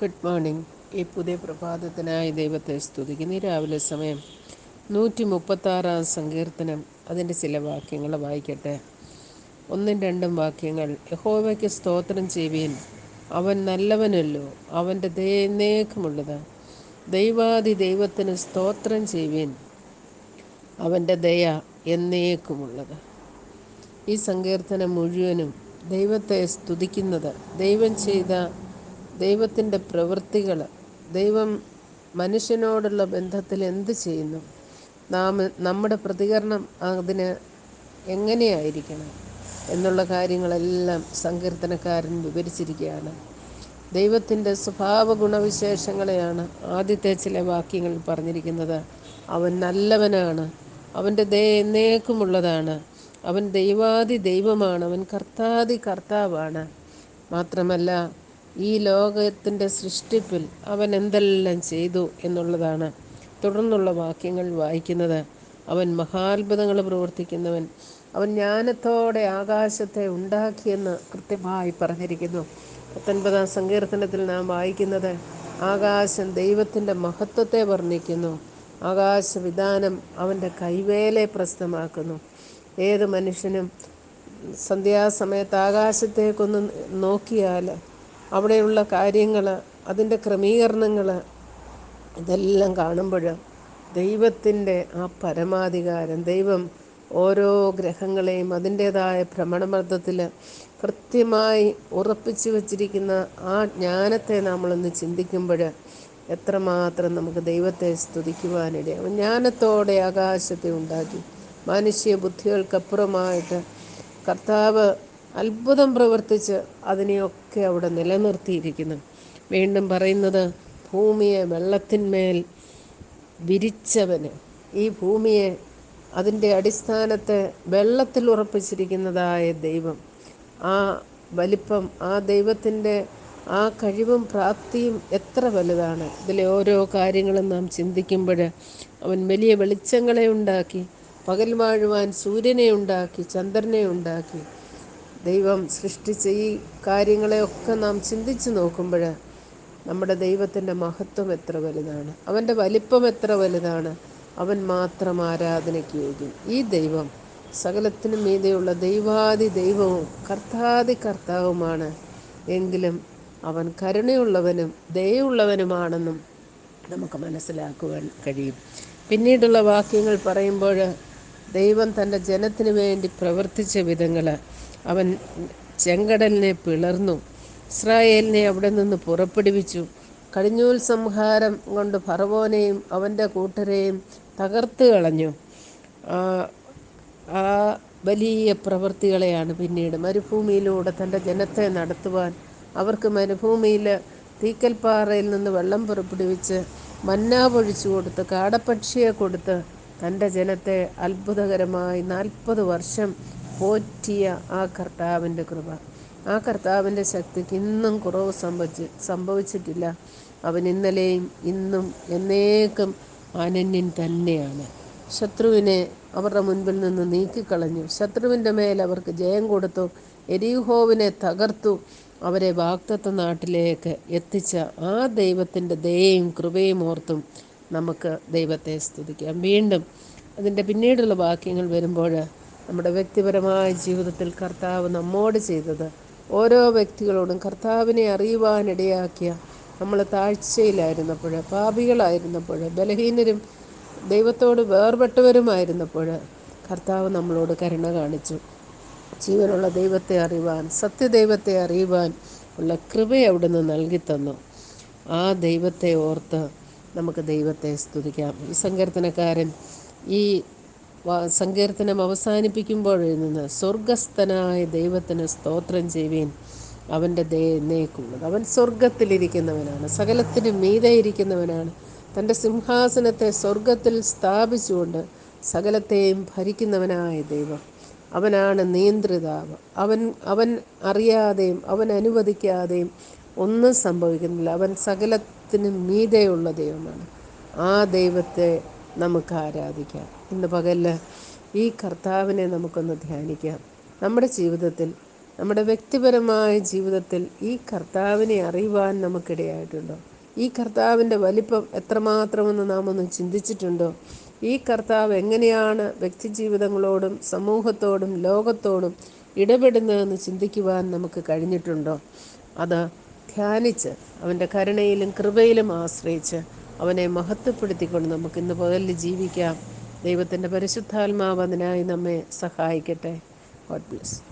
Good morning ഈ പുതിയ പ്രഭാതത്തിനായി ദൈവത്തെ സ്തുതിക്കുന്നു. രാവിലെ സമയം നൂറ്റി മുപ്പത്താറാം സങ്കീർത്തനം. അതിന്റെ ചില വാക്യങ്ങൾ വായിക്കട്ടെ. ഒന്നും രണ്ടും വാക്യങ്ങൾ. യഹോവയ്ക്ക് സ്തോത്രം ചെയ്യുവീൻ. അവൻ നല്ലവനല്ലോ. അവന്റെ ദയനേഖമുള്ളത് ദൈവാദി ദൈവത്തിന് സ്തോത്രം ചെയ്യുവീൻ. അവന്റെ ദയ എന്നേക്കുമുള്ളത്. ഈ സങ്കീർത്തനം മുഴുവനും ദൈവത്തെ സ്തുതിക്കുന്നത് ദൈവം ചെയ്ത ദൈവത്തിന്റെ പ്രവൃത്തികൾ ദൈവം മനുഷ്യനോടുള്ള ബന്ധത്തിൽ എന്ത് ചെയ്യുന്നു? നാം നമ്മുടെ പ്രതികരണം അതിന് എങ്ങനെയായിരിക്കണം എന്നുള്ള കാര്യങ്ങളെല്ലാം സങ്കീർത്തനക്കാരൻ വിവരിച്ചിരിക്കുകയാണ്. ദൈവത്തിന്റെ സ്വഭാവ ഗുണവിശേഷങ്ങളെയാണ് ആദ്യത്തെ ചില വാക്യങ്ങളിൽ പറഞ്ഞിരിക്കുന്നത്. അവൻ നല്ലവനാണ് അവന്റെ ദയ എന്നേക്കുമുള്ളതാണ് അവൻ ദൈവാദി ദൈവമാണ് അവൻ കർത്താദി കർത്താവാണ്. മാത്രമല്ല ഈ ലോകത്തിന്റെ സൃഷ്ടിപ്പിൽ അവൻ എന്തെല്ലാം ചെയ്തു എന്നുള്ളതാണ് തുടർന്നുള്ള വാക്യങ്ങൾ വായിക്കുന്നത്. അവൻ മഹാത്ഭുതങ്ങൾ പ്രവർത്തിക്കുന്നവൻ. അവൻ ജ്ഞാനത്തോടെ ആകാശത്തെ ഉണ്ടാക്കിയെന്ന് കൃത്യമായി പറഞ്ഞിരിക്കുന്നു. പത്തൊൻപതാം സങ്കീർത്തനത്തിൽ നാം വായിക്കുന്നത് ആകാശം ദൈവത്തിന്റെ മഹത്വത്തെ വർണിക്കുന്നു. ആകാശവിധാനം അവന്റെ കൈവേലെ പ്രസ്തമാക്കുന്നു ഏത് മനുഷ്യനും സന്ധ്യാസമയത്ത് ആകാശത്തേക്കൊന്ന് നോക്കിയാൽ അവിടെയുള്ള കാര്യങ്ങൾ അതിന്റെ ക്രമീകരണങ്ങൾ ഇതെല്ലാം കാണുമ്പോൾ ദൈവത്തിന്റെ ആ പരമാധികാരം ദൈവം ഓരോ ഗ്രഹങ്ങളെയും അതിന്റേതായ ഭ്രമണമർദ്ദത്തിൽ കൃത്യമായി ഉറപ്പിച്ചു വച്ചിരിക്കുന്ന ആ ജ്ഞാനത്തെ നമ്മളൊന്ന് ചിന്തിക്കുമ്പോൾ എത്രമാത്രം നമുക്ക് ദൈവത്തെ സ്തുതിക്കുവാനിടയാവും ജ്ഞാനത്തോടെ ആകാശത്തെ ഉണ്ടാക്കി. മനുഷ്യ ബുദ്ധികൾക്കപ്പുറമായിട്ട് കർത്താവ് അത്ഭുതം പ്രവർത്തിച്ച് അതിനെയൊക്കെ അവിടെ നിലനിർത്തിയിരിക്കുന്നു. വീണ്ടും പറയുന്നത് ഭൂമിയെ വെള്ളത്തിന്മേൽ വിരിച്ചവന്. ഈ ഭൂമിയെ അതിന്റെ അടിസ്ഥാനത്തെ വെള്ളത്തിൽ ഉറപ്പിച്ചിരിക്കുന്നതായ ദൈവം. ആ വലിപ്പം ആ ദൈവത്തിന്റെ ആ കഴിവും പ്രാപ്തിയും എത്ര വലുതാണ്. ഇതിലെ ഓരോ കാര്യങ്ങളും നാം ചിന്തിക്കുമ്പോൾ അവൻ വലിയ വെളിച്ചങ്ങളെ ഉണ്ടാക്കി പകൽ വാഴുവാൻ സൂര്യനെ ഉണ്ടാക്കി ചന്ദ്രനെ ഉണ്ടാക്കി ദൈവം സൃഷ്ടിച്ച ഈ കാര്യങ്ങളെയൊക്കെ നാം ചിന്തിച്ച് നോക്കുമ്പോൾ നമ്മുടെ ദൈവത്തിന്റെ മഹത്വം എത്ര വലുതാണ്? അവന്റെ വലിപ്പം എത്ര വലുതാണ്? അവൻ മാത്രം ആരാധനയ്ക്ക് യോഗ്യം ഈ ദൈവം സകലത്തിനും മീതെയുള്ള ദൈവാദി ദൈവവും കർത്താദി കർത്താവുമാണ്. എങ്കിലും അവൻ കരുണയുള്ളവനും ദയുള്ളവനുമാണെന്നും നമുക്ക് മനസ്സിലാക്കുവാൻ കഴിയും. പിന്നീടുള്ള വാക്യങ്ങൾ പറയുമ്പോൾ ദൈവം തന്റെ ജനത്തിന് വേണ്ടി പ്രവർത്തിച്ച വിധങ്ങൾ അവൻ ചെങ്കടലിനെ പിളർന്നു. ഇസ്രായേലിനെ അവിടെ നിന്ന് പുറപ്പെടുവിച്ചു. കടിഞ്ഞൂൽ സംഹാരം കൊണ്ട് ഫറവോനെയും അവന്റെ കൂട്ടരെയും തകർത്ത് കളഞ്ഞു. ആ വലിയ പ്രവൃത്തികളെയാണ് പിന്നീട് മരുഭൂമിയിലൂടെ തന്റെ ജനത്തെ നടത്തുവാൻ അവർക്ക് മരുഭൂമിയിൽ തീക്കൽപ്പാറയിൽ നിന്ന് വെള്ളം പുറപ്പെടുവിച്ച് മന്ന പൊഴിച്ചു കൊടുത്ത് കാടപ്പക്ഷിയെ കൊടുത്ത് തന്റെ ജനത്തെ അത്ഭുതകരമായി നാൽപ്പത് വർഷം പോറ്റിയ ആ കർത്താവിന്റെ കൃപ. ആ കർത്താവിന്റെ ശക്തിക്ക് ഇന്നും കുറവ് സംഭവിച്ച് സംഭവിച്ചിട്ടില്ല. അവൻ ഇന്നലെയും ഇന്നും എന്നേക്കും അനന്യൻ തന്നെയാണ്. ശത്രുവിനെ അവരുടെ മുൻപിൽ നിന്ന് നീക്കിക്കളഞ്ഞു. ശത്രുവിന്റെ മേൽ അവർക്ക് ജയം കൊടുത്തു. എരിഹോവിനെ തകർത്തു. അവരെ വാക്തത്വ നാട്ടിലേക്ക് എത്തിച്ച ആ ദൈവത്തിന്റെ ദയയും കൃപയും ഓർത്തും നമുക്ക് ദൈവത്തെ സ്തുതിക്കാം. വീണ്ടും അതിന്റെ പിന്നീടുള്ള വാക്യങ്ങൾ വരുമ്പോൾ നമ്മുടെ വ്യക്തിപരമായ ജീവിതത്തിൽ കർത്താവ് നമ്മോട് ചെയ്തത്. ഓരോ വ്യക്തികളോടും കർത്താവിനെ അറിയുവാനിടയാക്കിയ നമ്മൾ താഴ്ചയിലായിരുന്നപ്പോൾ പാപികളായിരുന്നപ്പോൾ ബലഹീനരും ദൈവത്തോട് വേർപെട്ടവരുമായിരുന്നപ്പോൾ കർത്താവ് നമ്മളോട് കരുണ കാണിച്ചു. ജീവനുള്ള ദൈവത്തെ അറിയുവാൻ സത്യദൈവത്തെ അറിയുവാൻ ഉള്ള കൃപ അവിടുന്ന് നൽകിത്തന്നു തന്നു. ആ ദൈവത്തെ ഓർത്ത് നമുക്ക് ദൈവത്തെ സ്തുതിക്കാം. ഈ സങ്കീർത്തനക്കാരൻ ഈ സങ്കീർത്തനം അവസാനിപ്പിക്കുമ്പോൾ എഴുതുന്നത് സ്വർഗസ്ഥനായ ദൈവത്തിന് സ്തോത്രം ചെയ്യുവീൻ. അവന്റെ ദയനേക്കുള്ളത് അവൻ സ്വർഗത്തിലിരിക്കുന്നവനാണ് സകലത്തിന് മീതെ ഇരിക്കുന്നവനാണ്. തന്റെ സിംഹാസനത്തെ സ്വർഗത്തിൽ സ്ഥാപിച്ചുകൊണ്ട് സകലത്തെയും ഭരിക്കുന്നവനായ ദൈവം. അവനാണ് നിയന്ത്രിതാവ്. അവൻ അവൻ അറിയാതെയും അവൻ അനുവദിക്കാതെയും ഒന്നും സംഭവിക്കുന്നില്ല. അവൻ സകലത്തിനും മീതെയുള്ള ദൈവമാണ്. ആ ദൈവത്തെ നമുക്ക് ആരാധിക്കാം. ഇന്ന് പകൽ ഈ കർത്താവിനെ നമുക്കൊന്ന് ധ്യാനിക്കാം. നമ്മുടെ ജീവിതത്തിൽ നമ്മുടെ വ്യക്തിപരമായ ജീവിതത്തിൽ ഈ കർത്താവിനെ അറിയുവാൻ നമുക്കിടയായിട്ടുണ്ടോ? ഈ കർത്താവിന്റെ വലിപ്പം എത്രമാത്രമെന്ന് നാം ഒന്ന് ചിന്തിച്ചിട്ടുണ്ടോ? ഈ കർത്താവ് എങ്ങനെയാണ് വ്യക്തിജീവിതങ്ങളോടും സമൂഹത്തോടും ലോകത്തോടും ഇടപെടുന്നതെന്ന് ചിന്തിക്കുവാൻ നമുക്ക് കഴിഞ്ഞിട്ടുണ്ടോ? അത് ധ്യാനിച്ച് അവന്റെ കരുണയിലും കൃപയിലും ആശ്രയിച്ച് അവനെ മഹത്വപ്പെടുത്തിക്കൊണ്ട് നമുക്ക് ഇന്ന് പകലിൽ ജീവിക്കാം. ദൈവത്തിന്റെ പരിശുദ്ധാത്മാവ് അതിനായി നമ്മെ സഹായിക്കട്ടെ. God bless